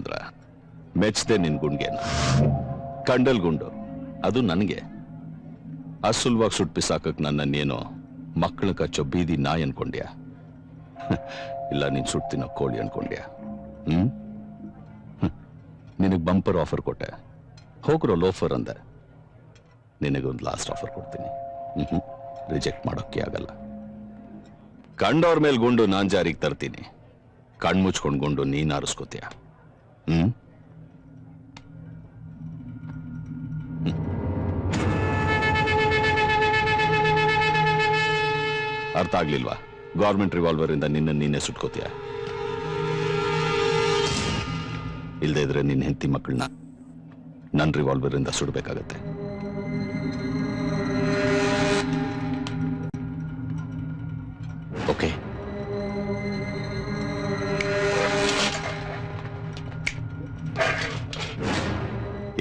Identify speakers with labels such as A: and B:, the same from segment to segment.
A: ಚಂದ್ರ ಮೆಚ್ಚದೆ ನಿನ್ ಗುಂಡ್ಗೆನ ಕಂಡಲ್ ಗುಂಡು, ಅದು ನನಗೆ. ಅಸುಲ್ವಾಗಿ ಸುಟ್ಟು ನನ್ನ ನನ್ನನ್ನೇನೋ ಮಕ್ಕಳ ಕಚ್ಚೋ ಬೀದಿ ನಾಯಿ ಅನ್ಕೊಂಡ್ಯಾ? ಇಲ್ಲ, ನೀನ್ ಸುಟ್ತಿನ ಕೋಳಿ ಅನ್ಕೊಂಡ್ಯಾ? ಹ್ಮ್? ನಿನಗೆ ಬಂಪರ್ ಆಫರ್ ಕೊಟ್ಟೆ. ಹೋಗ್ರೋ ಲೋಫರ್ ಅಂದೆ. ನಿನಗೊಂದು ಲಾಸ್ಟ್ ಆಫರ್ ಕೊಡ್ತೀನಿ. ಹ್ಮ್ ರಿಜೆಕ್ಟ್ ಮಾಡೋಕ್ಕೆ ಆಗಲ್ಲ. ಕಂಡವ್ರ ಮೇಲೆ ಗುಂಡು ನಾನ್ ಜಾರಿಗೆ ತರ್ತೀನಿ. ಕಣ್ಮುಚ್ಕೊಂಡು ಗುಂಡು ನೀನ್ ಆರಿಸ್ಕೋತೀಯ? ಹ್ಮ್. ಅರ್ಥ ಆಗ್ಲಿಲ್ವಾ? ಗೌರ್ಮೆಂಟ್ ರಿವಾಲ್ವರ್ ಇಂದ ನಿನ್ನ ನೀನೇ ಸುಟ್ಕೋತೀಯ? ಇಲ್ದೇ ಇದ್ರೆ ನಿನ್ನ ಹೆಂಡತಿ ಮಕ್ಕಳನ್ನ ನನ್ನ ರಿವಾಲ್ವರ್ ಇಂದ ಸುಡ್ಬೇಕಾಗತ್ತೆ.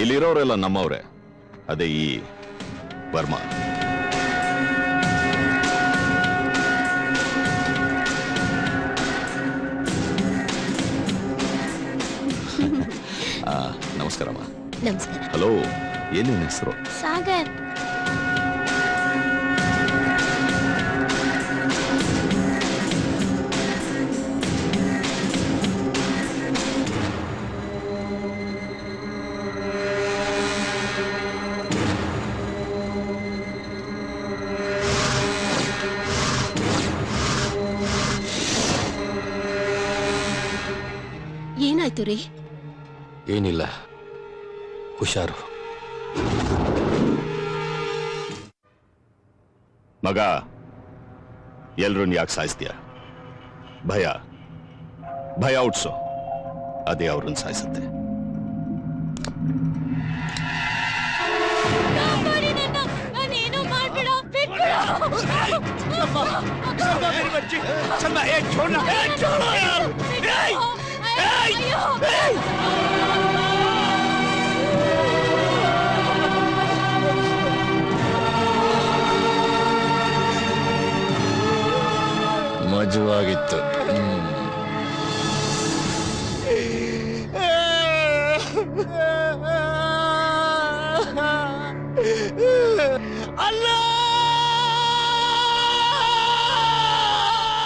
A: ಇಲ್ಲಿರೋರೆಲ್ಲ ನಮ್ಮವ್ರೆ. ಅದೇ ಈ ವರ್ಮಾ. ಆ, ನಮಸ್ಕಾರಮ್ಮ
B: ನಮಸ್ಕಾರ.
A: ಹಲೋ ಏನೇನು ಹೆಸರು?
B: ಸಾಗರ್.
A: ಎಲ್ರನ್ನ ಯಾಕೆ ಸಾಯಿಸ್ತೀಯ ಭಯ ಭಯ ಹುಟ್ಸು ಅದೇ ಅವ್ರನ್ನ ಸಾಯಿಸುತ್ತೆ
B: ನಾನೇನು ಮಾಡ್ಬೇಡ
C: ಅಲ್ಲ!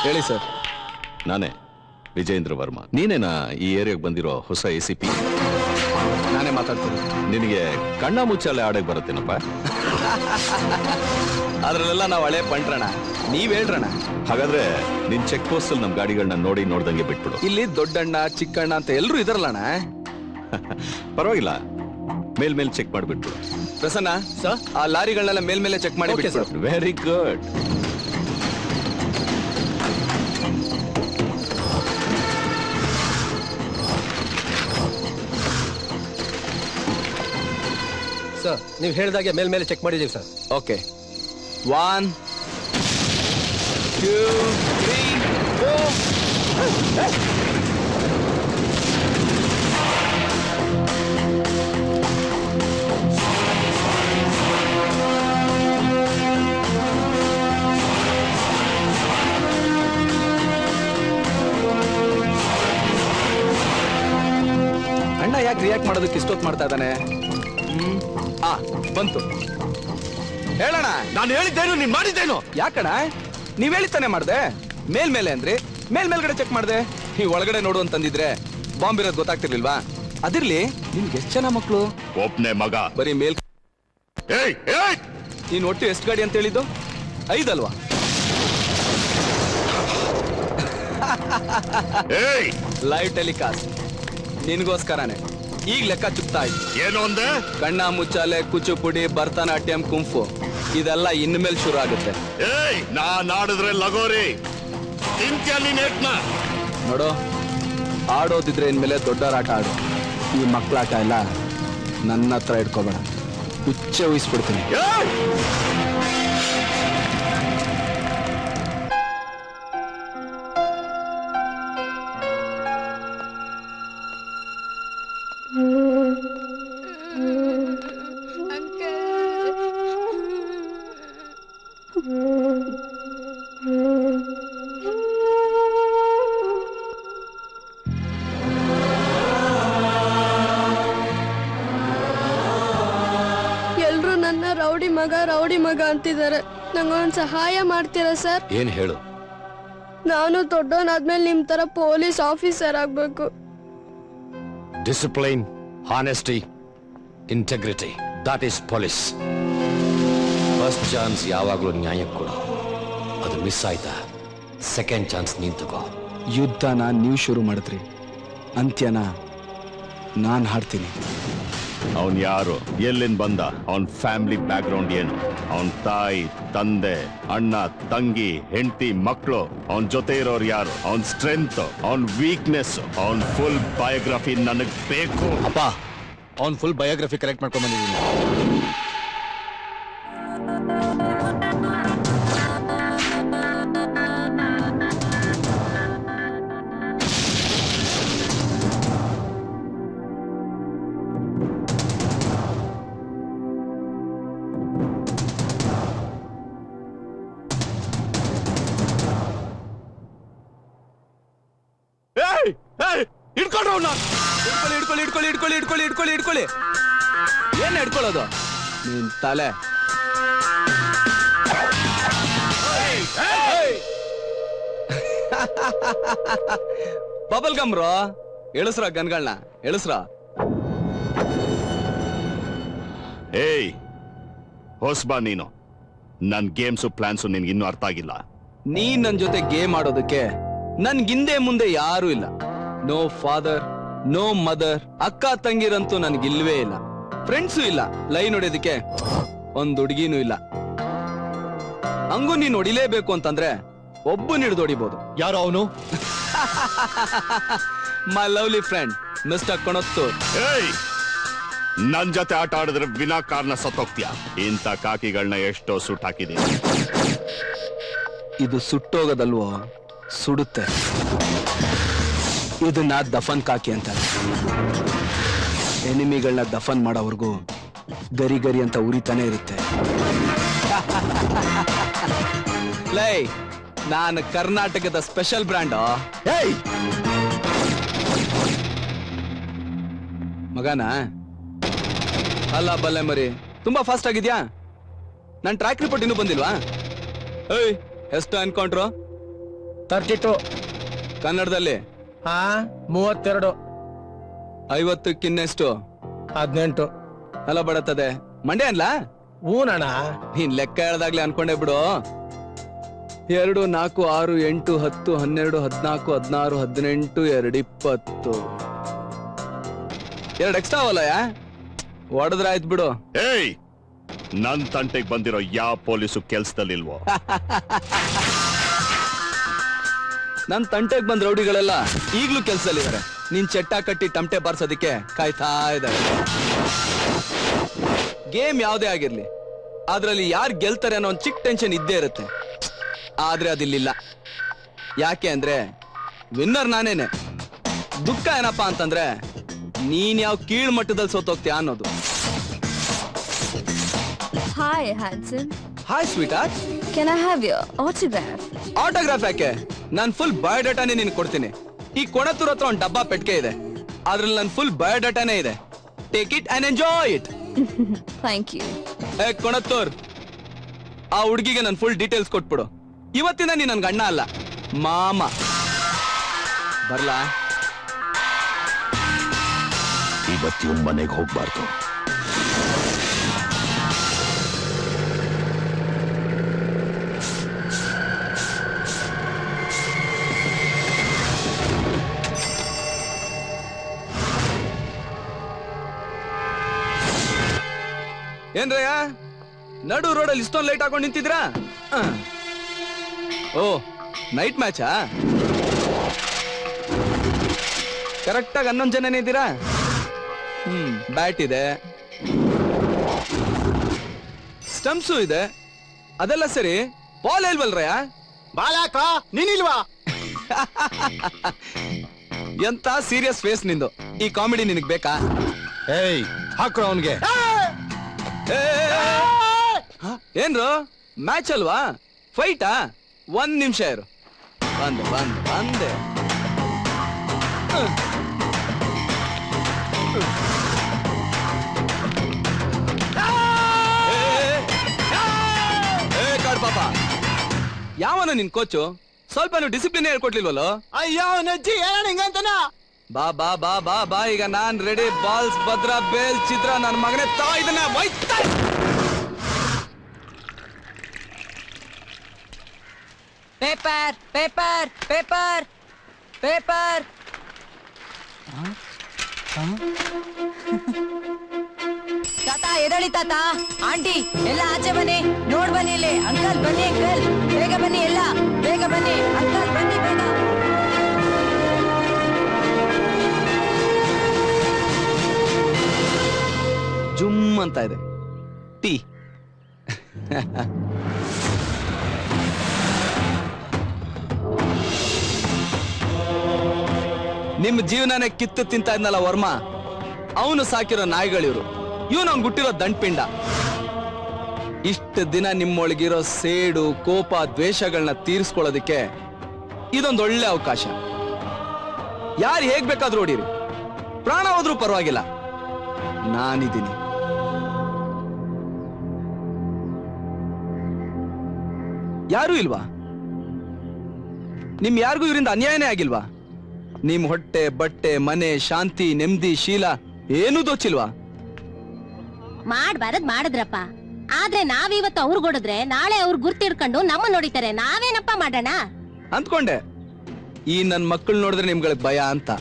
C: ಹೇಳಿ ಸರ್.
A: ನಾನೇ ವಿಜೇಂದ್ರ ವರ್ಮಾ. ನೀನೇನಾ ಈ ಏರಿಯಾಗೆ ಬಂದಿರೋ ಹೊಸ ಎ ಸಿ ಪಿ
C: ನಾನೇ ಮಾತಾಡ್ತೀನಿ.
A: ನಿನಗೆ ಕಣ್ಣ ಮುಚ್ಚಲ್ಲ ಆಡಕ್ ಬರುತ್ತೇನಪ್ಪ?
C: ಅದ್ರಲ್ಲೆಲ್ಲ ನಾವು ಹಳೆ ಪಂಟ್ರಣ. ನೀವ್ ಹೇಳ್ರಣ.
A: ಹಾಗಾದ್ರೆ ನಿನ್ ಚೆಕ್ ಪೋಸ್ಟ್ ಅಲ್ಲಿ ನಮ್ ಗಾಡಿಗಳನ್ನ ನೋಡಿ ನೋಡ್ದಂಗೆ ಬಿಟ್ಬಿಡು.
C: ಇಲ್ಲಿ ದೊಡ್ಡಣ್ಣ ಚಿಕ್ಕಣ್ಣ ಅಂತ ಎಲ್ರು ಇದಾರಲ್ಲಣ್ಣ.
A: ಪರವಾಗಿಲ್ಲ. ಮೇಲ್ ಮೇಲ್ ಚೆಕ್ ಮಾಡ್ಬಿಟ್ಬಿಡು.
C: ಪ್ರಸನ್ನ ಸರ್ ಆ ಲಾರಿಗಳನ್ನೆಲ್ಲ ಮೇಲ್ಮೇಲೆ ಚೆಕ್ ಮಾಡಿ ಬಿಟ್ಬಿಡು.
A: Very good
D: sir. ನೀವು ಹೇಳಿದಾಗೆ ಮೇಲ್ಮೇಲೆ ಚೆಕ್ ಮಾಡಿದೀವಿ ಸರ್.
C: ಓಕೆ ಒನ್ ಅಣ್ಣ ಯಾಕೆ ರಿಯಾಕ್ಟ್ ಮಾಡೋದಕ್ಕೆ ಇಷ್ಟೊತ್ತು ಮಾಡ್ತಾ ಇದ್ದಾನೆ? ಬಂತು. ಹೇಳಣ್ಣ
A: ನಾನು ಹೇಳಿದ್ದೇನು ನೀನ್ ಮಾಡಿದ್ದೇನು?
C: ಯಾಕಣ ನೀವ್ ಹೇಳಿತಾನೆ ಮಾಡ್ದೆ? ಮೇಲ್ಮೇಲೆ ಅಂದ್ರೆ ಮೇಲ್ ಮೇಲ್ಗಡೆ ಚೆಕ್ ಮಾಡ್ದೆ. ನೀವ್ ಒಳಗಡೆ ನೋಡು ಅಂತಂದಿದ್ರೆ ಬಾಂಬ್ ಇರೋದು ಗೊತ್ತಾಗ್ತಿರ್ಲಿಲ್ವಾ? ಅದಿರ್ಲಿ ನಿಮ್ಗೆ ಎಷ್ಟ್ ಜನ ಮಕ್ಳು?
A: ಒಬ್ನೇ ಮಗ.
C: ಬರೀ ಮೇಲ್
A: ಏಯ್ ಏಯ್!
C: ನೀನ್ ಒಟ್ಟು ಎಷ್ಟು ಗಾಡಿ ಅಂತ ಹೇಳಿದ್ದು? ಐದಲ್ವಾ
A: ಏಯ್!
C: ಲೈವ್ ಟೆಲಿಕಾಸ್ಟ್ ನಿನ್ಗೋಸ್ಕರನೇ. ಈಗ ಲೆಕ್ಕ ಚುಕ್ತಾ ಇತ್ತು
A: ಏನು ಅಂದೆ
C: ಕಣ್ಣ ಮುಚ್ಚಾಲೆ ಕುಚುಪುಡಿ ಭರತನಾಟ್ಯಂ ಕುಂಫು. ಇದೆಲ್ಲ ಇನ್ಮೇಲೆ ಶುರು ಆಗುತ್ತೆ
A: ಏಯ್ ನಾ ನಾಡಿದ್ರೆ ಲಗೋರಿ. ತಿಂತ್ಯಲ್ಲಿ ನೀನ್
C: ನೋಡು ಆಡೋದಿದ್ರೆ ಇನ್ಮೇಲೆ ದೊಡ್ಡವರಾಟ ಆಡು. ಈ ಮಕ್ಕಳಾಟ ಎಲ್ಲ ನನ್ನ ಹತ್ರ ಇಟ್ಕೋಬೇಡ. ಹುಚ್ಚೆ ವಹಿಸ್ಬಿಡ್ತೀನಿ
A: ಏಯ್!
E: ಅಂತಿದ್ದಾರೆ ನಂಗೊಂದು ಸಹಾಯ ಮಾಡ್ತೀರಾ ಸರ್?
D: ಏನ್ ಹೇಳು.
E: ನಾನು ದೊಡ್ಡವನಾದ್ಮೇಲೆ ನಿಮ್ ತರ ಪೊಲೀಸ್ ಆಫೀಸರ್ ಆಗ್ಬೇಕು.
D: Discipline honesty integrity that is police first chance ಯಾವಾಗಲೂ ನ್ಯಾಯಕ್ಕೆ ಕೊಡು. ಅದು ಮಿಸ್ ಆಯ್ತಾ? ಸೆಕೆಂಡ್ ಚಾನ್ಸ್ ನೀನ್ ತಗೋ.
C: ಯುದ್ಧನ ನೀವು ಶುರು ಮಾಡಿದ್ರಿ. ಅಂತ್ಯನ ನಾನು ಹಾಡ್ತೀನಿ.
A: ಅವನ್ ಯಾರು? ಎಲ್ಲಿಂದ ಬಂದ? ಅವನ್ ಫ್ಯಾಮಿಲಿ ಬ್ಯಾಕ್ ಗ್ರೌಂಡ್ ಏನು? ಅವನ್ ತಾಯಿ ತಂದೆ ಅಣ್ಣ ತಂಗಿ ಹೆಂಡತಿ ಮಕ್ಕಳು ಅವನ್ ಜೊತೆ ಇರೋರು ಯಾರು? ಅವನ್ ಸ್ಟ್ರೆಂತ್ ಅವನ್ ವೀಕ್ನೆಸ್ ಅವನ್ ಫುಲ್ ಬಯೋಗ್ರಫಿ ನನಗ್ ಬೇಕು.
F: ಅಪ್ಪ ಅವ್ನ್ ಫುಲ್ ಬಯೋಗ್ರಫಿ ಕರೆಕ್ಟ್ ಮಾಡ್ಕೊಂಡ್ ಬಂದಿದ್ದೀನಿ.
C: ಹಿಡ್ಕೊಂಡು ಇಟ್ಕೊಳ್ಳಿ ಹಿಡ್ಕೊಳ್ಳಿ ಹಿಡ್ಕೊಳ್ಳಿ ಇಟ್ಕೊಳ್ಳಿ ಇಟ್ಕೊಳ್ಳಿ ಇಟ್ಕೊಳ್ಳಿ ಏನ್ ಹಿಡ್ಕೊಳ್ಳೋದು? ನಿನ್ ತಲೆ. ಬಬಲ್ ಗಮ್ರು ಎಳಸ್ರ ಗನ್ಗಳನ್ನ ಎಳಸ್ರ.
A: ಏಯ್ ಹೊಸ್ಬಾ ನೀನು. ನನ್ ಗೇಮ್ಸು ಪ್ಲಾನ್ಸು ನಿನ್ಗಿನ್ನೂ ಅರ್ಥ ಆಗಿಲ್ಲ.
C: ನೀನ್ ನನ್ ಜೊತೆ ಗೇಮ್ ಆಡೋದಕ್ಕೆ ನನ್ಗಿಂದೆ ಮುಂದೆ ಯಾರು ಇಲ್ಲ. ನೋ ಫಾದರ್ ನೋ ಮದರ್ ಅಕ್ಕ ತಂಗಿರಂತೂ ನನ್ಗಿಲ್ವೇ ಇಲ್ಲ. ಫ್ರೆಂಡ್ಸು ಇಲ್ಲ ಲೈನ್ ಹೊಡೆಯೋದಕ್ಕೆ ಒಂದು ಹುಡುಗಿನೂ ಇಲ್ಲ. ಹಂಗೂ ನೀನ್ ಹೊಡಿಲೇಬೇಕು ಅಂತಂದ್ರೆ ಒಬ್ಬನ ಹಿಡಿದು ಹೊಡಿಬಹುದು
F: ಯಾರು ಅವನು?
C: My lovely friend mister Konattu
A: ಏಯ್! ನನ್ ಜೊತೆ ಆಟ ಆಡಿದ್ರೆ ವಿನಾಕಾರಣ ಸತ್ತೋಗ್ತೀಯ? ಇಂಥ ಕಾಕಿಗಳನ್ನ ಎಷ್ಟೋ ಸುಟ್ ಹಾಕಿದೀನಿ
C: ಇದು ಸುಟ್ಟೋಗದಲ್ವೋ? ಸುಡುತ್ತೆ. ಇದನ್ನ ದಫನ್ ಕಾಕಿ ಅಂತ ಎನಿಮಿಗಳನ್ನ ದಫನ್ ಮಾಡೋವರೆಗೂ ಗರಿ ಗರಿ ಅಂತ ಉರಿತಾನೆ ಇರುತ್ತೆ. ಲೈ ನಾನು ಕರ್ನಾಟಕದ ಸ್ಪೆಷಲ್ ಬ್ರ್ಯಾಂಡ್?
F: ಏಯ್!
C: ಮಗನ? ಅಲ್ಲ ಬಲ್ಲೆ ಮರಿ ತುಂಬಾ ಫಾಸ್ಟ್ ಆಗಿದ್ಯಾ? ನನ್ ಟ್ರ್ಯಾಕ್ ರಿಪೋರ್ಟ್ ಇನ್ನೂ ಬಂದಿಲ್ವಾ? ಏಯ್ ಎಷ್ಟು ಅನ್ಕೊಂಡ್ರು
F: ತರ್ಟಿ ಟು
C: ಕನ್ನಡದಲ್ಲಿ.
F: ಹಾ ಮೂವತ್ತೆರಡು.
C: ಐವತ್ತಕ್ಕಿನ್ನೆಷ್ಟು
F: ಹದಿನೆಂಟು.
C: ಅಲ್ಲ ಬಡತದೆ. ಮಂಡ್ಯ ಅನ್ಲಾ?
F: ಹೂನಣ್ಣ
C: ನೀನ್ ಲೆಕ್ಕ ಹೇಳ್ದಾಗ್ಲೇ ಅನ್ಕೊಂಡೆ ಬಿಡು. ಎರಡು ನಾಲ್ಕು ಆರು ಎಂಟು ಹತ್ತು ಹನ್ನೆರಡು ಹದಿನಾಲ್ಕು ಹದಿನಾರು ಹದಿನೆಂಟು ಎರಡು ಇಪ್ಪತ್ತು. ಎರಡು ಎಕ್ಸ್ಟ್ರಾ ಅವಲ್ಲಯ್ಯ ಹೊಡೆದ್ರೆ ಆಯ್ತು ಬಿಡು.
A: ಏಯ್ ನನ್ ತಂಟೆಗ್ ಬಂದಿರೋ ಯಾವ ಪೊಲೀಸು ಕೆಲ್ಸದಲ್ಲಿಲ್ವೋ?
C: ನನ್ ತಂಟೆಗ್ ಬಂದ್ ರೌಡಿಗಳೆಲ್ಲ ಈಗ್ಲೂ ಕೆಲ್ಸದಲ್ಲಿದ್ದಾರೆ ನೀನ್ ಚಟ್ಟ ಕಟ್ಟಿ ತಮಟೆ ಬಾರ್ಸೋದಿಕ್ಕೆ ಕಾಯ್ತಾ ಇದ್ದಾರೆ ಗೇಮ್ ಯಾವ್ದೇ ಆಗಿರ್ಲಿ, ಅದ್ರಲ್ಲಿ ಯಾರು ಗೆಲ್ತಾರೆ ಅನ್ನೋ ಒಂದ್ ಚಿಕ್ಕ ಟೆನ್ಷನ್ ಇದ್ದೇ ಇರುತ್ತೆ. ಆದ್ರೆ ಅದಿಲ್ಲಿಲ್ಲ. ಯಾಕೆ ಅಂದ್ರೆ ವಿನ್ನರ್ ನಾನೇನೆ. ದುಃಖ ಏನಪ್ಪಾ ಅಂತಂದ್ರೆ, ನೀನ್ ಯಾವ ಕೀಳ್ ಮಟ್ಟದಲ್ಲಿ ಸೋತೋಗ್ತೀಯ ಅನ್ನೋದು.
B: Hi handsome.
C: Hi sweetheart
B: can I have autograph?
C: Autograph ಯಾಕೆ? ನಾನ್ ಫುಲ್ ಬಯೋಡೇಟಾನೇ ನಿನ್ ಕೊಡ್ತೀನಿ. ಈ ಕೊಣತೂರ್ ಹತ್ರ ಒಂದ್ ಡಬ್ಬಾ ಪೆಟ್ಕೆ ಇದೆ. ಅದ್ರಲ್ಲಿ ನನ್ ಫುಲ್ ಬಯೋಡಾಟಾನೇ ಇದೆ. Take it and enjoy it
B: thank you
C: ಏ ಕೊಣತ್ತೂರ್ ಆ ಹುಡ್ಗಿಗೆ ನನ್ ಫುಲ್ ಡೀಟೇಲ್ಸ್ ಕೊಟ್ಬಿಡು. ಇವತ್ತಿನ ನೀ ನನ್ ಗಣ್ಣ ಅಲ್ಲ ಮಾಮ. ಬರ್ಲಾ?
A: ಇವತ್ತು ಮನೆಗೆ ಹೋಗ್ಬಾರ್ದು.
C: ಏನ್ರಯ್ಯ ನಡು ರೋಡಲ್ಲಿ ಇಷ್ಟೊಂದು ಲೈಟ್ ಹಾಕೊಂಡು ನಿಂತಿದ್ರಾ. ಓ ನೈಟ್ ಮ್ಯಾಚಾ ಕರೆಕ್ಟಾಗಿ ಹನ್ನೊಂದು ಜನನೇ ಇದ್ದೀರಾ? ಹ್ಮ್ ಬ್ಯಾಟ್ ಇದೆ. ಸ್ಟಂಪ್ಸು ಇದೆ. ಅದೆಲ್ಲ ಸರಿ? ಬಾಲ್ ಇಲ್ವಲ್ರಯ್ಯ
F: ಬಾಲಾಕ ನೀನಿಲ್ವಾ?
C: ಎಂತ ಸೀರಿಯಸ್ ಫೇಸ್ ನಿಂದು. ಈ ಕಾಮಿಡಿ ನಿನಗ್ ಬೇಕಾ?
F: ಏಯ್ ಹಾಕ್ರೋ ಅವನ್ಗೆ?
C: ಏನ್ರು? ಮ್ಯಾಚ್ ಅಲ್ವಾ? ಫೈಟಾ ಒಂದ್ ನಿಮಿಷ ಇರು. ಬಂದೆ ಏ ಬಂದೆ ಪಾಪ. ಯಾವನ ನಿನ್ ಕೋಚು ಸ್ವಲ್ಪ ಡಿಸಿಪ್ಲಿನ್ ಹೇಳ್ಕೊಟ್ಲಿಲ್ವಲ್ಲ?
F: ಅಯ್ಯೋ ನಜ್ಜಿ ಹೇಳ ಹಿಂಗಂತನ
C: ಬಾ ಬಾ ಬಾ ಬಾ ಬಾ. ಈಗ ನಾನ್ ready balls, Bhadra, bail, Chitra ನನ್ನ ಮಗನೇ ತಾ ಇದನ್ನ ಒಯ್ತಾ
G: ಪೇಪರ್ ಪೇಪರ್ ಪೇಪರ್ ಪೇಪರ್. ತಾತ, ಎದಳಿ ತಾತ, ಆಂಟಿ, ಎಲ್ಲ ಆಚೆ ಬನ್ನಿ, ನೋಡ್ ಬನ್ನಿ ಇಲ್ಲಿ. ಅಂಕಲ್, ಬನ್ನಿ, ಅಂಕಲ್. ಬೇಗ ಬನ್ನಿ ಎಲ್ಲ, ಬೇಗ ಬನ್ನಿ. ಅಂಕಲ್, ಬನ್ನಿ, ಬೇಗ.
C: ಜುಮ್ ಅಂತ ಇದೆ. ಟೀ. ನಿಮ್ ಜೀವನನೇ ಕಿತ್ತು ತಿಂತ ಇದ್ನಲ್ಲ ವರ್ಮ? ಅವನು ಸಾಕಿರೋ ನಾಯಿಗಳಿವ್ರು. ಇವನು ಅವ್ನು ಹುಟ್ಟಿರೋ ದಂಡ್ಪಿಂಡ. ಇಷ್ಟು ದಿನ ನಿಮ್ಮೊಳಗಿರೋ ಸೇಡು, ಕೋಪ ದ್ವೇಷಗಳನ್ನ ತೀರಿಸ್ಕೊಳ್ಳೋದಕ್ಕೆ ಇದೊಂದು ಒಳ್ಳೆ ಅವಕಾಶ. ಯಾರು ಹೇಗ್ ಬೇಕಾದ್ರೂ ಹೊಡೀರಿ ಪ್ರಾಣ ಹೋದ್ರೂ ಪರವಾಗಿಲ್ಲ. ನಾನಿದ್ದೀನಿ. ಯಾರೂ ಇಲ್ವಾ? ನಿಮ್ ಯಾರಿಗೂ ಇವರಿಂದ ಅನ್ಯಾಯನೇ ಆಗಿಲ್ವಾ? ನಿಮ್ ಹೊಟ್ಟೆ ಬಟ್ಟೆ ಮನೆ ಶಾಂತಿ ನೆಮ್ಮದಿ ಶೀಲ ಏನೂ ದೋಚಿಲ್ವಾ?
H: ಮಾಡ್ಬಾರದ್ ಮಾಡಿದ್ರಪ್ಪ. ಆದ್ರೆ ನಾವಿವತ್ತು ಅವ್ರು ಕೊಡಿದ್ರೆ ನಾಳೆ ಅವ್ರು ಗುರ್ತಿಡ್ಕೊಂಡು ನಮ್ಮ ನೋಡಿತಾರೆ. ನಾವೇನಪ್ಪ ಮಾಡೋಣ?
C: ಅಂದ್ಕೊಂಡೆ. ಈ ನನ್ ಮಕ್ಕಳು ನೋಡಿದ್ರೆ ನಿಮ್ಗಳಿಗೆ ಭಯ ಅಂತ.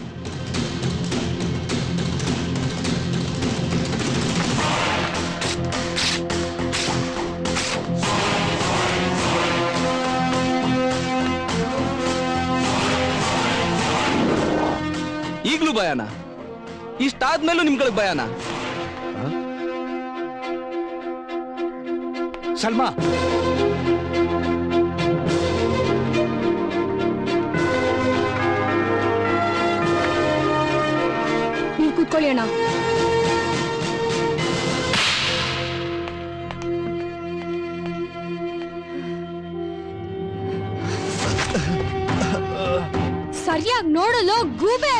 C: ಈಗ್ಲೂ ಭಯನಾ. ಇಷ್ಟಾದ್ಮೇಲೂ ನಿಮ್ಗಳಿಗೆ ಭಯನಾ.
F: ಸಲ್ಮಾ.
I: ನೀವು ಕೂತ್ಕೊಳ್ಳಿ ಸರಿಯಾಗಿ ನೋಡಲು ಗೂಬೆ.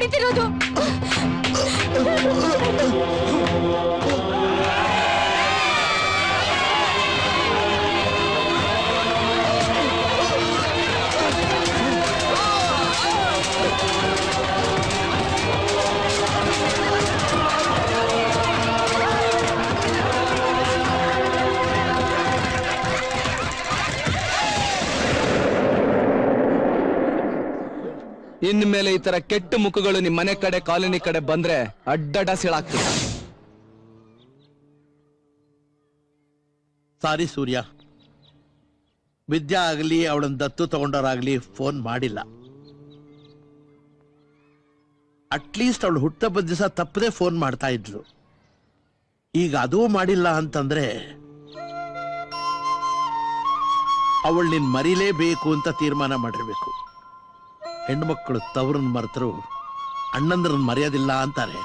I: ನಾನೇ ನಿನಗೆ
C: ಮೇಲೆ ಈ ತರ ಕೆಟ್ಟ ಮುಖಗಳು ನಿಮ್ಮ ಮನೆ ಕಡೆ, ಕಾಲೋನಿ ಕಡೆ ಬಂದ್ರೆ ಅಡ್ಡಡ ಸೀಳಾಗ್ತದೆ.
J: ಸಾರಿ ಸೂರ್ಯ. ವಿದ್ಯಾ ಆಗಲಿ ಅವಳನ್ನ ದತ್ತು ತಗೊಂಡವರಾಗ್ಲಿ ಫೋನ್ ಮಾಡಿಲ್ಲ. ಅಟ್ಲೀಸ್ಟ್ ಅವಳು ಹುಟ್ಟಬ್ಬದ ದಿವಸ ತಪ್ಪದೆ ಫೋನ್ ಮಾಡ್ತಾ ಇದ್ಲು. ಈಗ ಅದೂ ಮಾಡಿಲ್ಲ ಅಂತಂದ್ರೆ ಅವಳು ನಿನ್ ಮರಿಲೇಬೇಕು ಅಂತ ತೀರ್ಮಾನ ಮಾಡಿರ್ಬೇಕು. ಹೆಣ್ಮಕ್ಳು ತವರನ್ನ ಮರೆತರು ಅಣ್ಣಂದ್ರನ್ನ ಮರೆಯೋದಿಲ್ಲ ಅಂತಾರೆ.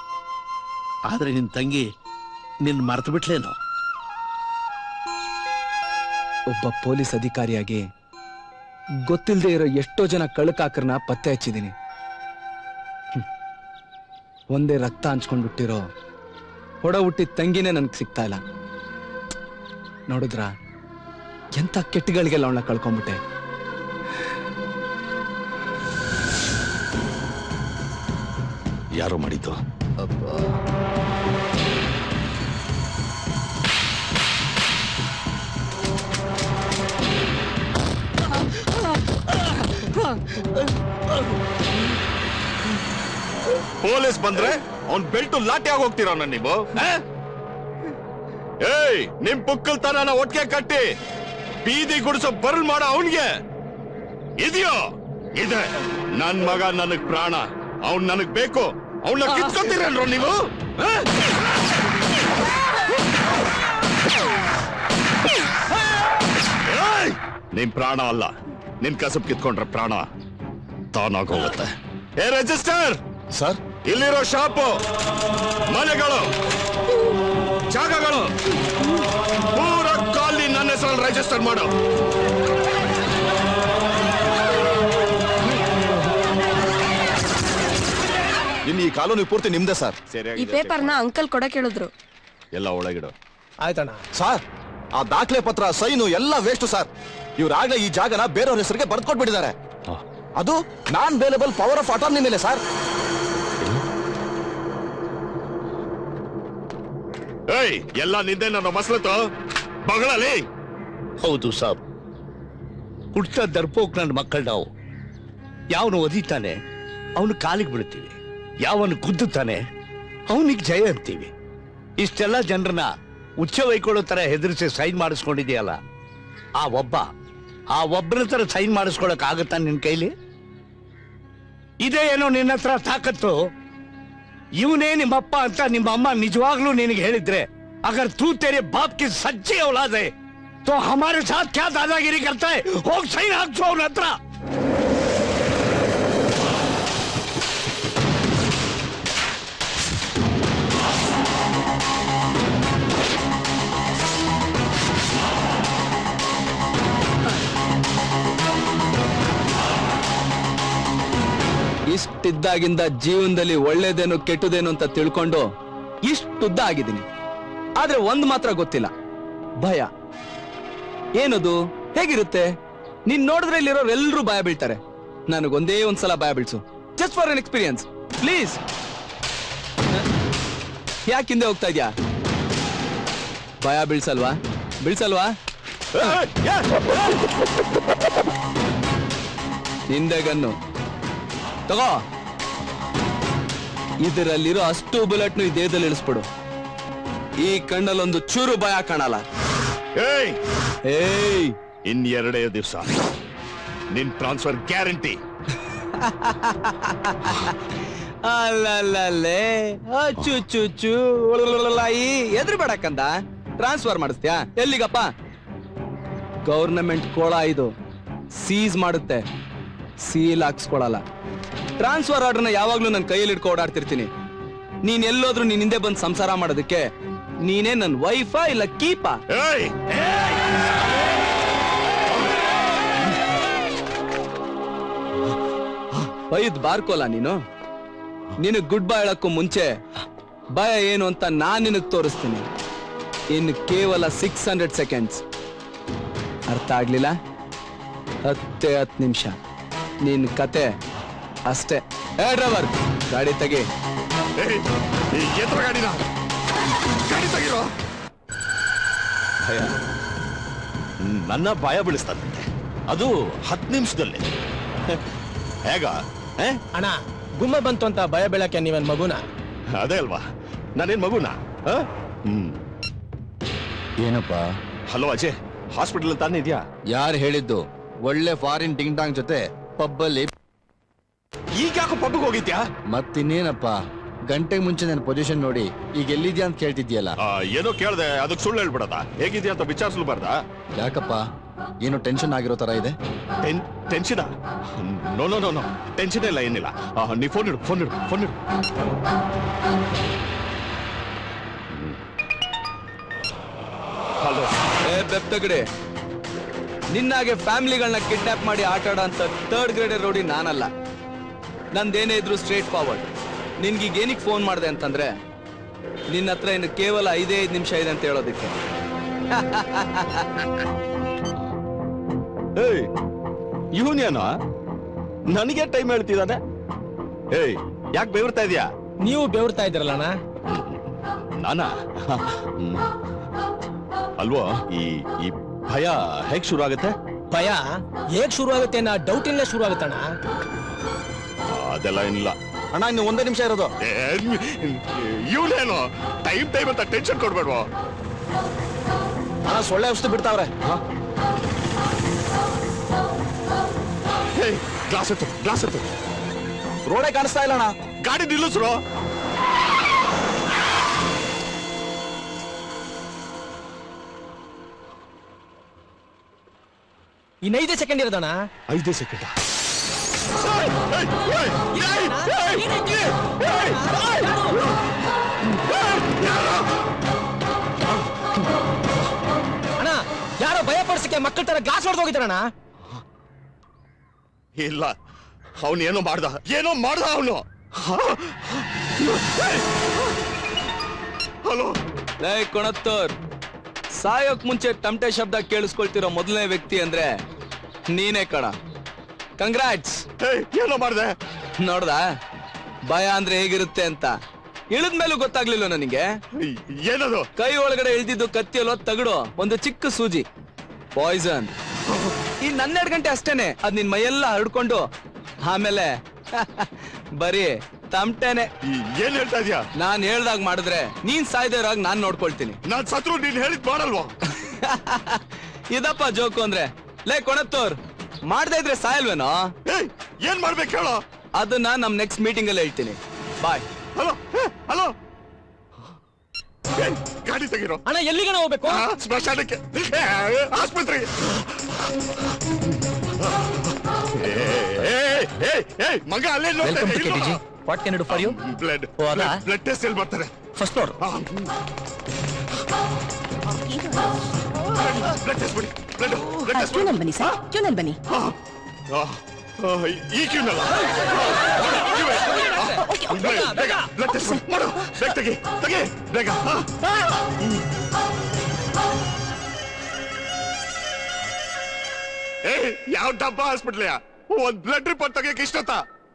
J: ಆದ್ರೆ ನಿನ್ ತಂಗಿ ನಿನ್ನ ಮರೆತು ಬಿಟ್ಲೇನೋ?
C: ಒಬ್ಬ ಪೊಲೀಸ್ ಅಧಿಕಾರಿಯಾಗಿ ಗೊತ್ತಿಲ್ಲದೆ ಇರೋ ಎಷ್ಟೋ ಜನ ಕಳ್ಳಕಾಕರನ್ನ ಪತ್ತೆ ಹಚ್ಚಿದ್ದೀನಿ. ಒಂದೇ ರಕ್ತ ಹಂಚ್ಕೊಂಡ್ಬಿಟ್ಟಿರೋ ಹೊಡ ಹುಟ್ಟಿದ ತಂಗಿನೇ ನನ್ಗೆ ಸಿಗ್ತಾ ಇಲ್ಲ. ನೋಡಿದ್ರ? ಎಂತ ಕೆಟ್ಟಗಳಿಗೆಲ್ಲ ಅವಳನ್ನ ಕಳ್ಕೊಂಡ್ಬಿಟ್ಟೆ
A: ಯಾರೋ ಮಾಡಿದ್ದು. ಪೊಲೀಸ್ ಬಂದ್ರೆ ಅವ್ನ್ ಬೆಲ್ಟು ಲಾಟಿ ಆಗಿ ಹೋಗ್ತೀರ ನೀವು? ಆ? ಏಯ್ ನಿಮ್ ಪುಕ್ಕಲ್ತನ ಒಟ್ಟಿಗೆ ಕಟ್ಟಿ. ಬೀದಿ ಗುಡಿಸೋ ಬರ್ಲ್ ಮಾಡೋ ಅವನ್ಗೆ. ಇದೆಯೋ? ಇದೆ. ನನ್ ಮಗ ನನಗ್ ಪ್ರಾಣ. ಅವ್ನ್ ನನಗ್ ಬೇಕು. ಅವನ್ನ ಕಿತ್ಕೊತೀರಲ್ರೋ ನೀವು? ನಿಮ್ ಪ್ರಾಣ ಅಲ್ಲ. ನಿನ್ ಕಸಬ್ ಕಿತ್ಕೊಂಡ್ರೆ ಪ್ರಾಣ ತಾನಾಗೋಗುತ್ತೆ. ಏ ರಿಜಿಸ್ಟರ್! ಸರ್? ಇಲ್ಲಿರೋ ಶಾಪು. ಮನೆಗಳು. ಜಾಗಗಳು. ಪೂರ ಖಾಲಿ ನನ್ನ ಹೆಸರಲ್ಲಿ ರಿಜಿಸ್ಟರ್ ಮಾಡು.
F: ಈ ಕಾಲೋನಿ ಪೂರ್ತಿ ನಿಮ್ದೆ ಸರ್.
I: ಈ ಪೇಪರ್ನ ಅಂಕಲ್ ಕೊಡಕ್ ಹೇಳಿದ್ರು
A: ಎಲ್ಲ ಒಳಗಿಡು.
F: ಆಯ್ತಣ್ಣ. ಸರ್ ಆ ದಾಖಲೆ ಪತ್ರ ಸೈನು ಎಲ್ಲ ವೇಸ್ಟ್ ಸರ್. ಇವ್ರಾಗ್ಲೇ ಈ ಜಾಗನ ಬೇರೆಯವ್ರ ಹೆಸರಿಗೆ ಬರ್ಕೊಟ್ಬಿಟ್ಟಿದ್ದಾರೆ ಅದು non bailable power of attorney ಮೇಲೆ ಸರ್.
A: ಏಯ್ ಎಲ್ಲ ನಿಂದೆ ನನ್ನ ಮಸಲತ್ತು? ಬಗಳಲ್ಲಿ
K: ಹೌದು ಸಾಬ್. ಹುಟ್ಟ ದರ್ಪೋಕ್ ನನ್ನ ಮಕ್ಕಳು ನಾವು. ಯಾವನು ಒದಿತಾನೆ ಅವನು ಕಾಲಿಗೆ ಬೀಳ್ತೀವಿ. ಯಾವನು ಗುದ್ದುತ್ತಾನೆ ಅವನಿಗೆ ಜಯ ಅಂತೀವಿ ಇಷ್ಟೆಲ್ಲ ಜನರನ್ನ ಉಚ್ಚ ವೈಕೊಳ್ಳೋ ತರ ಹೆದರಿಸಿ ಸೈನ್ ಮಾಡಿಸ್ಕೊಂಡಿದೆಯಲ್ಲ ಆ ಒಬ್ಬ ಆ ಒಬ್ಬರ ತರ ಸೈನ್ ಮಾಡಿಸ್ಕೊಳಕ್ ಆಗತ್ತಾ ನಿನ್ ಕೈಲಿ ಇದೇ ಏನೋ ನಿನ್ನ ಹತ್ರ ತಾಕತ್ತು ಇವನೇ ನಿಮ್ಮಪ್ಪ ಅಂತ ನಿಮ್ಮ ಅಮ್ಮ ನಿಜವಾಗ್ಲೂ ನಿನಗೆ ಹೇಳಿದ್ರೆ ಅಗರ್ ತೂ तेरे बाप की सच्ची औलाद है तो हमारे साथ क्या दादागिरी करता है ಹೋಗ್ ಸೈನ್ ಹಾಕ್ಸು ಅವನ ಹತ್ರ
C: ಇಷ್ಟಿದ್ದಾಗಿಂದ ಜೀವನದಲ್ಲಿ ಒಳ್ಳೇದೇನು ಕೆಟ್ಟದೇನು ಅಂತ ತಿಳ್ಕೊಂಡು ಇಷ್ಟುದ್ದ ಆಗಿದ್ದೀನಿ. ಆದ್ರೆ ಒಂದ್ ಮಾತ್ರ ಗೊತ್ತಿಲ್ಲ. ಭಯ. ಏನದು? ಹೇಗಿರುತ್ತೆ? ನೀನ್ ನೋಡಿದ್ರೆ ಇಲ್ಲಿರೋರೆಲ್ಲರೂ ಭಯ ಬೀಳ್ತಾರೆ. ನನಗೊಂದೇ ಒಂದ್ಸಲ ಭಯ ಬೀಳ್ಸು. Just for an experience please ಯಾಕೆ ಹಿಂದೆ ಹೋಗ್ತಾ ಇದ್ಯಾ? ಭಯ ಬೀಳ್ಸಲ್ವಾ? ಬೀಳ್ಸಲ್ವಾ? ಹಿಂದೆ ಗನ್ನು. ತಗೋ. ಇದರಲ್ಲಿರೋ ಅಷ್ಟು ಬುಲೆಟ್ನು ಈ ದೇಹದಲ್ಲಿ ಇಳಿಸ್ಬಿಡು. ಈ ಕಣ್ಣಲ್ಲೊಂದು ಚೂರು ಭಯ ಕಾಣಲ್ಲ.
A: ಏಯ್!
C: ಏಯ್!
A: ಇನ್ ಎರಡೇ ದಿವಸ. ನಿನ್ ಟ್ರಾನ್ಸ್ಫರ್ ಗ್ಯಾರಂಟಿ.
C: ಅಲ್ಲಲ್ಲೇ ಅಚ್ಚು ಚುಚ್ಚು ಈ ಎದ್ರು ಬೇಡಕ್ಕಂದ ಟ್ರಾನ್ಸ್ಫರ್ ಮಾಡಿಸ್ತೀಯಾ? ಎಲ್ಲಿಗಪ್ಪ? ಗೌರ್ನಮೆಂಟ್ ಕೋಳ ಇದು. ಸೀಸ್ ಮಾಡುತ್ತೆ. ಸೀಲ್ ಹಾಕ್ಸ್ಕೊಳಲ್ಲ. ಟ್ರಾನ್ಸ್ಫರ್ ಆರ್ಡರ್ನ ಯಾವಾಗ್ಲೂ ನನ್ನ ಕೈಯಲ್ಲಿ ಇಟ್ಕೊ ಓಡಾಡ್ತಿರ್ತೀನಿ. ನೀನ್ ಎಲ್ಲೋದ್ರೂ ನಿನ್ನ ಹಿಂದೆ ಬಂದು ಸಂಸಾರ ಮಾಡೋದಕ್ಕೆ ನೀನೇ ನನ್ನ ವೈಫಾ ಇಲ್ಲ ಕೀಪಾ
A: ಏಯ್!
C: ಬೈದ್ ಬಾರ್ಕೋಲ ನೀನು? ನಿನಗ್ ಗುಡ್ ಬೈ ಹೇಳಕ್ಕೂ ಮುಂಚೆ ಭಯ ಏನು ಅಂತ ನಾನ್ ನಿನಗ್ ತೋರಿಸ್ತೀನಿ. ಇನ್ನು ಕೇವಲ ಸಿಕ್ಸ್ ಹಂಡ್ರೆಡ್ ಸೆಕೆಂಡ್ಸ್ ಅರ್ಥ ಆಗ್ಲಿಲ್ಲ? ಹತ್ತೇ ಹತ್ತು ನಿಮಿಷ. ನಿನ್ ಕತೆ ಅಷ್ಟೇ. ಏ ಡ್ರೈವರ್ ಗಾಡಿ ತೆಗಿ.
A: ಎತ್ತರ ಗಾಡಿನ. ಗಾಡಿ ತೆಗಿರೋ. ಭಯ. ನನ್ನ ಭಯ ಬೀಳಿಸ್ತಾನಂತೆ ಅದು ಹತ್ತು ನಿಮಿಷದಲ್ಲಿ. ಹೇಗ? ಏ?
F: ಅಣ್ಣ ಗುಮ್ಮ ಬಂತು ಅಂತ ಭಯ ಬೀಳಕ್ಕೆ ನೀವೇನ್ ಮಗುನ?
A: ಅದೇ ಅಲ್ವಾ? ನಾನೇನ್ ಮಗುನ? ಆ? ಹ್ಮ್.
F: ಏನಪ್ಪ?
A: ಹಲೋ ಅಜಯ್. ಹಾಸ್ಪಿಟಲ್ ತಾನೇ ಇದೆಯಾ?
F: ಯಾರು ಹೇಳಿದ್ದು? ಒಳ್ಳೆ ಫಾರಿನ್ ಟಿಂಗ್ ಟಾಂಗ್ ಜೊತೆ ಪಬ್ಬಲ್ಲಿ
A: ಈಗ ಯಾಕೋ ಪಬ್ಗೆ ಹೋಗಿದ್ಯಾ?
F: ಮತ್ತಿನ್ನೇನಪ್ಪ? ಗಂಟೆ ಮುಂಚೆ ನನ್ನ ಪೊಸಿಷನ್ ನೋಡಿ ಈಗ ಎಲ್ಲಿದ್ಯಾ ಅಂತ ಕೇಳ್ತಿದ್ಯಲ್ಲ
A: ಆ, ಏನೋ ಕೇಳ್ದೆ ಅದಕ್ಕೆ ಸುಳ್ಳು ಹೇಳ್ಬಿಡದ? ಹೇಗಿದ್ಯಾ ಅಂತ ವಿಚಾರಿಸ್ಲಬಾರ್ದಾ
F: ಯಾಕಪ್ಪ? ಏನು ಟೆನ್ಷನ್ ಆಗಿರೋ ತರ ಇದೆ?
A: Ten tension no no no no tension ಇಲ್ಲ ಏನಿಲ್ಲ. ಆ, ನೀ ಫೋನ್ ಇಡು ಫೋನ್ ಇಡು ಫೋನ್ ಇಡು. ಹಲೋ
C: ಏ ಬೆಪ್ತಗಡೆ ನಿನ್ನಾಗೆ ಫ್ಯಾಮಿಲಿಗಳನ್ನ ಕಿಡ್ನಾಪ್ ಮಾಡಿ ಆಟ ಆಡೋ ಅಂತ ಥರ್ಡ್ ಗ್ರೇಡರ್ ನೋಡಿ ನಾನಲ್ಲ. ನಂದೇನೇ ಇದ್ರು ಸ್ಟ್ರೇಟ್ ಫಾರ್ವರ್ಡ್ ನಿನ್ಗೀಗ ಏನಕ್ಕೆ ಫೋನ್ ಮಾಡಿದೆ ಅಂತಂದ್ರೆ ನಿನ್ನ ಹತ್ರ ಇನ್ನು ಕೇವಲ ಐದೇ ಐದು ನಿಮಿಷ ಇದೆ ಅಂತ ಹೇಳೋದಕ್ಕೆ.
A: ಏಯ್ ಇವನೇನೋ ನನಗೆ ಟೈಮ್ ಹೇಳ್ತಿದ್ದಾನೆ? ಏಯ್ ಯಾಕೆ ಬೆವರ್ತಾ ಇದೀಯಾ?
F: ನೀವು ಬೆವರ್ತಾ ಇದ್ದೀರಲ್ಲ
A: ನಾನಾ? ಹ್ಮ್. ಅಲ್ವೋ ಈ ಈ ಭಯ ಹೇಗ್ ಶುರು ಆಗುತ್ತೆ
F: ಭಯ ಹೇಗ್ ಶುರು ಆಗುತ್ತೆ ಅನ್ನೋ ಡೌಟ್ ಇಂದ ಶುರು ಆಗುತ್ತಣ್ಣ
A: ಅದೆಲ್ಲ ಏನಿಲ್ಲ.
F: ಅಣ್ಣ ಇನ್ನು ಒಂದೇ ನಿಮಿಷ ಇರೋದು.
A: ಇವನೇನು ಟೈಮ್ ಟೈಮ್ ಅಂತ ಟೆನ್ಷನ್ ಕೊಡ್ಬೇಡ್ವೋ?
F: ಅಣ್ಣ ಸೊಳ್ಳೆ ಔಷಧಿ ಬಿಡ್ತಾವ್ರೆ.
A: ಹೇ? ಗ್ಲಾಸ್ ಎತ್ತು ಗ್ಲಾಸ್ ಎತ್ತು.
F: ರೋಡೇ ಕಾಣಿಸ್ತಾ ಇಲ್ಲ ಅಣ್ಣ.
A: ಗಾಡಿ ನಿಲ್ಲಿಸ್ರು.
F: ಇನ್ನೈದೇ ಸೆಕೆಂಡ್ ಇರೋದಣ್ಣ.
A: ಐದೇ ಸೆಕೆಂಡ್
F: ಅಣ್ಣ ಯಾರೋ ಭಯ ಪಡಿಸಕ್ಕೆ ಮಕ್ಕಳ ತರ ಗ್ಲಾಸ್ ಹೊಡೆದು ಹೋಗಿದ್ದಾರಣ್ಣ
A: ಇಲ್ಲ ಅವನು ಏನೋ ಮಾಡ್ದ ಏನೋ ಮಾಡ್ದ ಅವನು. ಹಲೋ?
C: ಲೈ ಕೊಣತ್ತೋರ್ ಸಾಯೋಕ್ ಮುಂಚೆ ತಮಟೆ ಶಬ್ದ ಕೇಳಿಸ್ಕೊಳ್ತಿರೋ ಮೊದಲನೇ ವ್ಯಕ್ತಿ ಅಂದ್ರೆ ನೀನೇ ಕಣ. ಕಂಗ್ರಾಟ್ಸ್
A: ಏನೋ ಮಾಡ್ದೆ?
C: ನೋಡ್ದ? ಭಯ ಅಂದ್ರೆ ಹೇಗಿರುತ್ತೆ ಅಂತ. ಇಳಿದ್ಮೇಲೂ ಗೊತ್ತಾಗ್ಲಿಲ್ಲ ನನಗೆ?
A: ಏನದು?
C: ಕೈ ಒಳಗಡೆ ಇಳಿದಿದ್ದು ಕತ್ತಿಯಲ್ಲೋ ತಗಡು ಒಂದು ಚಿಕ್ಕ ಸೂಜಿ. ಪಾಯ್ಸನ್ ಈ ಹನ್ನೆರಡು ಗಂಟೆ ಅಷ್ಟೇನೆ ಅದ್ ನಿನ್ ಮೈಯೆಲ್ಲ ಹರಡ್ಕೊಂಡು. ಆಮೇಲೆ ಬರೀ ತಮಟೆನೆ.
A: ಏನ್ ಹೇಳ್ತಾ ಇದ್ಯಾ?
C: ನಾನ್ ಹೇಳ್ದಾಗ ಮಾಡಿದ್ರೆ ನೀನ್ ಸಾಯ್ದಿರಾಗ ನಾನ್ ನೋಡ್ಕೊಳ್ತೀನಿ.
A: ನಾನ್ ಸತ್ರು ನೀನ್ ಹೇಳಿದ್ ಮಾಡಲ್ವಾ?
C: ಇದಪ್ಪ ಜೋಕು ಅಂದ್ರೆ ಲೇ ಕೊಣತ್ತೋರ್. ಮಾಡ್ದೇ ಇದ್ರೆ ಸಾಯಲ್ವೇನೋ?
A: ಏಯ್ ಏನ್ ಮಾಡ್ಬೇಕು ಹೇಳೋ?
C: ಅದನ್ನ ನಮ್ ನೆಕ್ಸ್ಟ್ ಮೀಟಿಂಗ್ ಅಲ್ಲಿ ಹೇಳ್ತೀನಿ. Bye
A: hello hello. ಗಾಡಿ ತೆಗಿರೋ.
C: ಅಣ್ಣ ಎಲ್ಲಿಗೆ ಹೋಗ್ಬೇಕು?
A: ಆ, ಸ್ಮಶಾನಕ್ಕೆ ಆಸ್ಪತ್ರೆಗೆ. ಏಯ್, ಏಯ್, ಏಯ್, ಮಗ ಅಲ್ಲೇ
C: what can do for
A: you
C: blood O?
A: Blood test ಎಲ್ಲಿ ಬರ್ತಾರೆ
C: ಫಸ್ಟ್ ಫ್ಲೋರ್
A: ಬ್ಲಡ್ ಟೆಸ್ಟ್ ಬಿಡಿ ಬ್ಲಡ್ ಬ್ಲಡ್ ಟೆಸ್ಟ್
G: ಕ್ಯೂನಲ್ಲಿ ಬನ್ನಿ. ಸರ್ ಕ್ಯೂನಲ್ಲಿ ಬನ್ನಿ.
A: ಈ ಕ್ಯೂನಲ್ಲ? ಬ್ಲಡ್ ಟೆಸ್ಟ್ ಮಾಡು ಬೇಗ ತೆಗಿ ತೆಗಿ ಬೇಗ. ಏ ಯಾವ ಡಬ್ಬ ಹಾಸ್ಪಿಟ್ಲಿಯ ಒಂದ್ ಬ್ಲಡ್ ರಿಪೋರ್ಟ್ ತೆಗಿಯಕ್ಕೆ ಇಷ್ಟೊತ್ತ?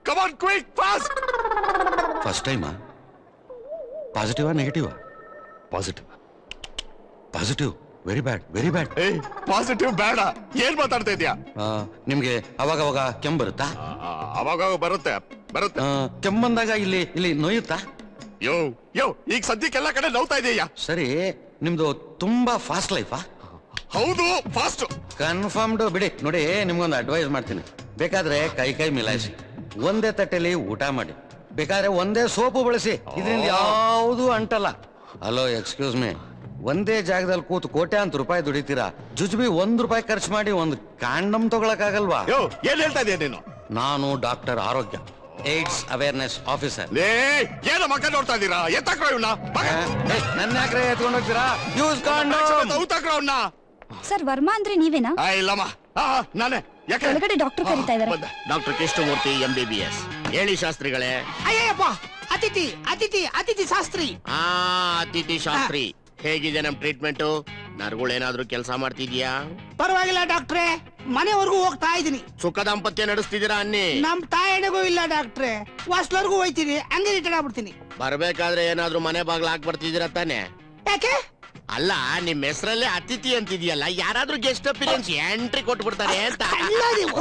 A: Come on quick
D: fast first ಟೈಮಾ ಪಾಸಿಟಿವಾ ನೆಗೆಟಿವಾ
A: positive
D: positive very bad very bad
A: ಏ ಪಾಸಿಟಿವ್ ಬೇಡ. ಏನ್ ಮಾತಾಡ್ತಾ ಇದೀಯಾ?
D: ನಿಮ್ಗೆ ಅವಾಗ ಅವಾಗ ಕೆಮ್ಮು ಬರುತ್ತಾ?
A: ಅವಾಗ ಬರುತ್ತೆ ಬರುತ್ತೆ.
D: ಆ, ಕೆಮ್ಮು ಬಂದಾಗ ಇಲ್ಲಿ ಇಲ್ಲಿ ನೋಯುತ್ತಾ?
A: ಯೋ ಯೋ ಈಗ ಸದ್ಯಕ್ಕೆಲ್ಲ ಕಡೆ ನೋವ್ತಾ ಇದೆಯಾ?
D: ಸರಿ ನಿಮ್ದು ತುಂಬಾ ಫಾಸ್ಟ್ ಲೈಫಾ
A: ಹೌದು ಫಾಸ್ಟ್
D: ಕನ್ಫರ್ಮ್ಡ್ ಬಿಡಿ ನೋಡಿ ನಿಮ್ಗೊಂದು ಅಡ್ವೈಸ್ ಮಾಡ್ತೀನಿ. ಬೇಕಾದ್ರೆ ಕೈ ಕೈ ಮಿಲಾಯಿಸಿ. ಒಂದೇ ತಟ್ಟೆಲಿ ಊಟ ಮಾಡಿ. ಬೇಕಾದ್ರೆ ಒಂದೇ ಸೋಪು ಬಳಸಿ. ಇದರಿಂದ ಯಾವುದು ಅಂಟಲ್ಲ. ಹಲೋ ಎಕ್ಸ್ಕ್ಯೂಸ್ ಮೀ ಒಂದೇ ಜಾಗದಲ್ಲಿ ಕೂತು ಕೋಟ್ಯಾಂತ ರೂಪಾಯಿ ದುಡಿತೀರಾ? ಜುಜುಬಿ ಒಂದ್ ರೂಪಾಯಿ ಖರ್ಚು ಮಾಡಿ ಒಂದು ಕಾಂಡಮ್ ತಗೊಳಕಾಗಲ್ವಾ
A: ಯೋ ಏನ್ ಹೇಳ್ತಾ ಇದೀಯ ನೀನು?
D: ನಾನು ಡಾಕ್ಟರ್ ಆರೋಗ್ಯ ಏಡ್ಸ್ ಅವೇರ್ನೆಸ್ ಆಫೀಸರ್.
A: ಲೇ ಏನೋ ಮಕ್ಕ ನೋಡ್ತಾ ಇದ್ದೀರಾ ಎತ್ತಕ್ರ ಇವ್ನ?
D: ನನ್ನ ಯಾಕ್ರೆ ಎತ್ಕೊಂಡು ಹೋಗ್ತೀರಾ? ಯೂಸ್ ಕಾಂಡಮ್
A: ಔತಾಕ್ರೋ ಅವ್ನ?
B: ಸರ್ ವರ್ಮಾ ಅಂದ್ರೆ ನೀವೇನಾ?
A: ಆ, ಇಲ್ಲಮ್ಮ. ಆ, ಆ, ನಾನೇ. ಯಾಕೆ?
B: ಒಳಗಡೆ ಡಾಕ್ಟರ್ ಕರೀತಾ ಇದಾರೆ.
A: ಬಂದೆ.
L: Doctor Krishnamurthy M B B S ಹೇಳಿ ಶಾಸ್ತ್ರಿಗಳೇ.
M: ಅಯ್ಯಪ್ಪ ಅತಿಥಿ ಅತಿಥಿ ಅತಿಥಿ ಶಾಸ್ತ್ರಿ.
L: ಆ ಅತಿಥಿ ಶಾಸ್ತ್ರಿ. ಹೇಗಿದೆ ನಮ್ ಟ್ರೀಟ್ಮೆಂಟ್? ನರ್ಗಳೇನಾದ್ರೂ ಕೆಲಸ ಮಾಡ್ತಿದ್ಯಾ?
M: ಪರವಾಗಿಲ್ಲ ಡಾಕ್ಟ್ರೆ ಮನೆವರೆಗೂ ಹೋಗ್ತಾ ಇದೀನಿ
L: ಸುಖ ದಾಂಪತ್ಯ ನಡೆಸ್ತಿದ್ದೀರಾ ಅನ್ನಿ?
M: ನಮ್ ತಾಯಣೆಗೂ ಇಲ್ಲ ಡಾಕ್ಟ್ರೆ ವಾಸ್ಲರ್ಗೂ ಹೋಯ್ತೀನಿ ಹಂಗೆ ರಿಟರ್ನ್ ಆಗ್ಬಿಡ್ತೀನಿ
L: ಬರ್ಬೇಕಾದ್ರೆ ಏನಾದ್ರೂ ಮನೆ ಬಾಗ್ಲ ಹಾಕ್ ಬರ್ತಿದ್ದೀರಾ ತಾನೆ?
M: ಯಾಕೆ?
L: ಅಲ್ಲ ನಿಮ್ ಹೆಸರಲ್ಲೇ ಅತಿಥಿ ಅಂತಿದ್ಯಲ್ಲ ಯಾರಾದ್ರೂ ಗೆಸ್ಟ್ ಅಪಿರಿಯನ್ಸ್ ಎಂಟ್ರಿ ಕೊಟ್ಬಿಡ್ತಾರೆ ಅಂತ.
M: ಅಲ್ಲ ನೀವು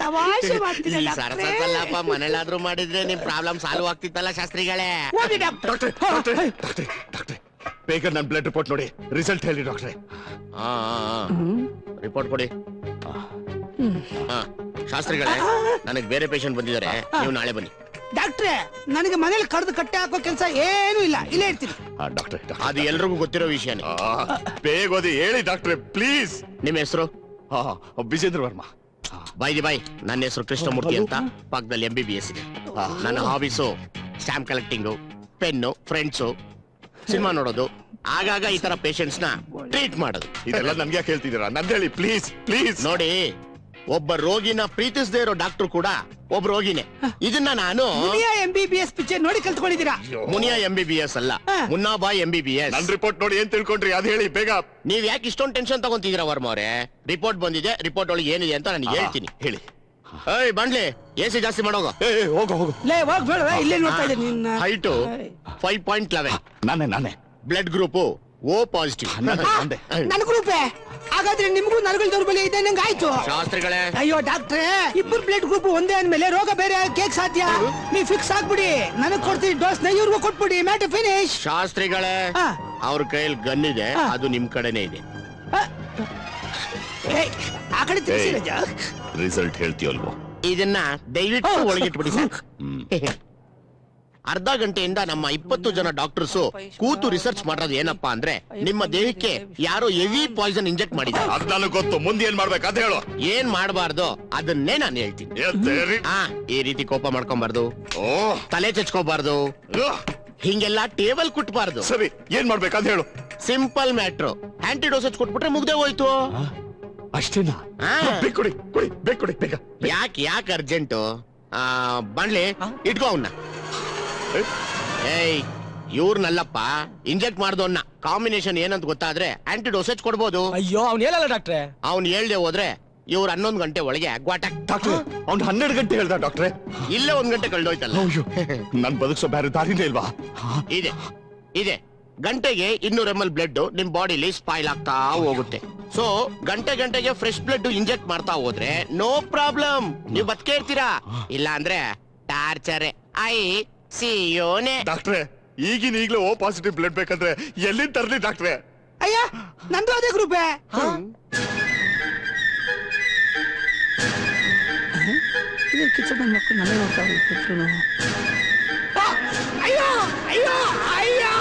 M: ತಮಾಷೆ ಮಾಡ್ತೀರಾ
L: ಈ
M: ಡಾಕ್ಟ್ರೆ?
L: ಸರಸಲ್ಲಪ್ಪ ಮನೇಲಾದ್ರೂ ಮಾಡಿದ್ರೆ ನಿಮ್ ಪ್ರಾಬ್ಲಮ್ ಸಾಲ್ವ್ ಆಗ್ತಿತ್ತಲ್ಲ ಶಾಸ್ತ್ರಿಗಳೇ.
M: ಹೋಗಿ ಡಾಕ್ಟರ್
A: ಡಾಕ್ಟ್ರೆ ಡಾಕ್ಟ್ರೆ ಡಾಕ್ಟ್ರೆ ಡಾಕ್ಟ್ರೆ. ಬೇಗ ನನ್ನ ಬ್ಲಡ್ ರಿಪೋರ್ಟ್ ನೋಡಿ. ರಿಸಲ್ಟ್ ಹೇಳಿ ಡಾಕ್ಟ್ರೆ
L: ರಿಪೋರ್ಟ್ ಕೊಡಿ. ಹಾ ಶಾಸ್ತ್ರಿಗಳೇ ನನಗೆ ಬೇರೆ ಪೇಷಂಟ್ ಬಂದಿದ್ದಾರೆ. ನೀವು ನಾಳೆ ಬನ್ನಿ.
M: ಡಾಕ್ಟ್ರೆ ನನಗೆ ಮನೇಲಿ ಕಡ್ದು ಕಟ್ಟೆ ಹಾಕೋ ಕೆಲಸ ಏನೂ ಇಲ್ಲ. ಇಲ್ಲೇ ಇರ್ತೀನಿ.
A: ಡಾಕ್ಟ್ರೆ
L: ಅದು ಎಲ್ರಿಗೂ ಗೊತ್ತಿರೋ ವಿಷಯನೇ.
A: ಬೇಗ ಓದಿ ಹೇಳಿ ಡಾಕ್ಟ್ರೆ ಪ್ಲೀಸ್
L: ನಿಮ್ಮ ಹೆಸರು?
A: ಬಿಜೇಂದ್ರ ವರ್ಮಾ.
L: ಬೈ ಬಾಯ್ ನನ್ನ ಹೆಸರು ಕೃಷ್ಣಮೂರ್ತಿ ಅಂತ ಪಕ್ಕದಲ್ಲಿ ಎಂ ಬಿ ಬಿ ಎಸ್ ಇದೆ. ನನ್ನ hobbies stamp collecting pen friends cinema ನೋಡೋದು ಆಗಾಗ ಈ ತರ ಪೇಷಂಟ್ಸ್ನ ಟ್ರೀಟ್ ಮಾಡೋದು.
A: ಇದೆಲ್ಲ ನನ್ಗೆ ಯಾಕೆ ಹೇಳ್ತಿದ್ದೀರಾ? ನಂದು ಹೇಳಿ ಪ್ಲೀಸ್ ಪ್ಲೀಸ್
L: ನೋಡಿ ಒಬ್ಬ ರೋಗಿನ ಪ್ರೀತಿಸದೇ ಇರೋ ಡಾಕ್ಟರ್ ಕೂಡ ಒಬ್ಬ ರೋಗಿನೇ. ಇದನ್ನ ನಾನು
M: Muniya M B B S picture ನೋಡಿ ಕಲ್ತ್ಕೊಂಡಿದ್ದೀರಾ?
L: Muniya M B B S ಅಲ್ಲ Munnabhai M B B S
A: ನನ್ ರಿಪೋರ್ಟ್ ನೋಡಿ ಏನ್ ತಿಳ್ಕೊಂಡ್ರಿ? ಅದ್ ಹೇಳಿ ಬೇಗ.
L: ನೀವ್ ಯಾಕೆ ಇಷ್ಟೊಂದು ಟೆನ್ಷನ್ ತಗೊಂತಿದ್ದೀರಾ ವರ್ಮ ಅವರೇ? ರಿಪೋರ್ಟ್ ಬಂದಿದೆ ರಿಪೋರ್ಟ್ ಒಳಗೆ ಏನಿದೆ ಅಂತ ನಾನು ಹೇಳ್ತೀನಿ.
A: ಹೇಳಿ.
L: ಏಯ್ ಬಂಡ್ಲಿ ಎಸಿ ಸಿ ಜಾಸ್ತಿ ಮಾಡೋಗ.
A: ಏ ಏ, ಹೋಗು ಹೋಗು.
M: ಲೇ ಹೋಗ ಬೇಡ ಇಲ್ಲೇ ನೋಡ್ತಾ ಇದ್ದೀನಿ ನಿನ್ನ.
L: ಹೈಟು ಫೈವ್ ಪಾಯಿಂಟ್ ಲೆವೆನ್
A: ನಾನೇ ನಾನೇ.
L: Blood group O positive.
A: ನಂದೆ
M: ನನ್ ಗ್ರೂಪೇ? ಹಾಗಾದ್ರೆ ನಿಮ್ಗೂ ನರಗಳ ದೌರ್ಬಲ್ಯ ಇದೆ ನಂಗೆ ಆಯ್ತು.
L: ಶಾಸ್ತ್ರಿಗಳೇ.
M: ಅಯ್ಯೋ ಡಾಕ್ಟ್ರೆ ಇಬ್ಬರು ಬ್ಲಡ್ ಗ್ರೂಪ್ ಒಂದೇ ಅಂದ್ಮೇಲೆ ರೋಗ ಬೇರೆ ಕೇಕ್ ಸಾಧ್ಯ. ನೀ ಫಿಕ್ಸ್ ಆಗ್ಬಿಡಿ. ನನಗೆ ಕೊಡ್ತೀನಿ ಡೋಸ್ನ ಇವ್ರಿಗೂ ಕೊಟ್ಬಿಡಿ. ಮ್ಯಾಟ್ ಫಿನಿಶ್.
L: ಶಾಸ್ತ್ರಿಗಳೇ
M: ಹಾ.
L: ಅವ್ರ ಕೈಯಲ್ಲಿ ಗನ್ ಇದೆ. ಅದು ನಿಮ್ ಕಡೆನೇ ಇದೆ.
M: ಆ ಕಡೆ ತಿರ್ಸಿ ರಜ.
A: ರಿಸಲ್ಟ್ ಹೇಳ್ತೀಯಲ್ವೋ
L: ಇದನ್ನ ದಯವಿಟ್ಟು ಒಳಗಿಟ್ಬಿಡಿ ಸರ್ ಅರ್ಧ ಗಂಟೆಯಿಂದ ನಮ್ಮ ಇಪ್ಪತ್ತು ಜನ ಡಾಕ್ಟರ್ಸ್ ಕೂತು ರಿಸರ್ಚ್ ಮಾಡೋದು ಏನಪ್ಪಾ ಅಂದ್ರೆ ನಿಮ್ಮ ದೇಹಕ್ಕೆ ಯಾರೋ ಹೆವಿ ಪಾಯ್ಸನ್ ಇಂಜೆಕ್ಟ್ ಮಾಡಿದ್ದಾರೆ.
A: ಗೊತ್ತು. ಮುಂದೆ ಏನ್ ಮಾಡ್ಬೇಕು ಅದ್ ಹೇಳು.
L: ಏನ್ ಮಾಡಬಾರ್ದು ಅದನ್ನೇ ನಾನು ಹೇಳ್ತೀನಿ.
A: ಹೇಳ್ತೀರಿ
L: ಆ ಈ ರೀತಿ ಕೋಪ ಮಾಡ್ಕೊಂಬಾರ್ದು.
A: ಓ.
L: ತಲೆ ಚಚ್ಕೋಬಾರ್ದು.
A: ಉಹ್,
L: ಹಿಂಗೆಲ್ಲ ಟೇಬಲ್ ಕುಟ್ಬಾರ್ದು.
A: ಸರಿ ಏನ್ ಮಾಡ್ಬೇಕು ಅದ್ ಹೇಳು.
L: ಸಿಂಪಲ್ ಮ್ಯಾಟ್ರು ಆಂಟಿ ಡೋಸೇಜ್ ಕೊಟ್ಬಿಟ್ರೆ ಮುಗ್ದೆ ಹೋಯ್ತು.
A: ಅಷ್ಟೇನಾ?
L: ಆ.
A: ಕುಡಿ ಕೊಡಿ ಕೊಡಿ ಬೇಕು ಕೊಡಿ ಬೇಗ
L: ಯಾಕೆ ಯಾಕೆ ಅರ್ಜೆಂಟು ಬಂಡ್ಲಿ ಇಟ್ಕೋ ಅವನ್ನ ಏಯ್ ಇವ್ರನ್ನಲ್ಲಪ್ಪ ಇಂಜೆಕ್ಟ್ ಮಾಡ್ದವನ್ನ ಕಾಂಬಿನೇಷನ್ ಏನಂತ ಗೊತ್ತಾದ್ರೆ ಆಂಟಿ ಡೋಸೇಜ್ ಕೊಡ್ಬೋದು.
M: ಅಯ್ಯೋ ಅವ್ನು ಹೇಳಲ್ಲ ಡಾಕ್ಟ್ರೆ
L: ಅವ್ನ್ ಹೇಳ್ದೆ ಹೋದ್ರೆ ಇವ್ರು ಹನ್ನೊಂದು ಗಂಟೆ ಒಳಗೆ ಗ್ವಾಟಕ್
A: ಡಾಕ್ಟ್ರೆ ಅವ್ನು ಹನ್ನೆರಡು ಗಂಟೆ ಹೇಳ್ದ ಡಾಕ್ಟ್ರೆ
L: ಇಲ್ಲೇ ಒಂದ್ ಗಂಟೆ ಕಳ್ದೋಯ್ತಲ್ಲ.
A: ಅಯ್ಯೋ ನನ್ ಬದುಕ್ಸೋ ಬೇರೆ ದಾರಿನೇ ಇಲ್ವಾ?
L: ಇದೆ ಇದೆ. ಗಂಟೆಗೆ ಇನ್ನೂರ್ ಎಂ ಎಲ್ ಬ್ಲಡ್ ನಿಮ್ ಬಾಡಿಲಿ ಸ್ಪಾಯ್ಲ್ ಆಗ್ತಾ ಹೋಗುತ್ತೆ. ಸೊ ಗಂಟೆ ಗಂಟೆಗೆ ಫ್ರೆಶ್ ಬ್ಲಡ್ ಇಂಜೆಕ್ಟ್ ಮಾಡ್ತಾ ಹೋದ್ರೆ ನೋ ಪ್ರಾಬ್ಲಮ್ ನೀವು ಬದುಕೇ ಇರ್ತೀರಾ? ಇಲ್ಲ ಅಂದ್ರೆ ಟಾರ್ಚರ್ ಐ ಸಿಯೋನೆ
A: ಡಾಕ್ಟ್ರೆ ಈಗಿನ ಈಗಲೇ ಓ ಪಾಸಿಟಿವ್ ಬ್ಲಡ್ ಬೇಕಂದ್ರೆ ಎಲ್ಲಿಂದ ತರ್ಲಿ ಡಾಕ್ಟ್ರೆ?
M: ಅಯ್ಯ ನಂದು ಅದೇ ಗ್ರೂಪೇ ಮಕ್ಕಳು ನೋಡ್ತಾ ಅಯ್ಯೋ ಅಯ್ಯೋ ಅಯ್ಯೋ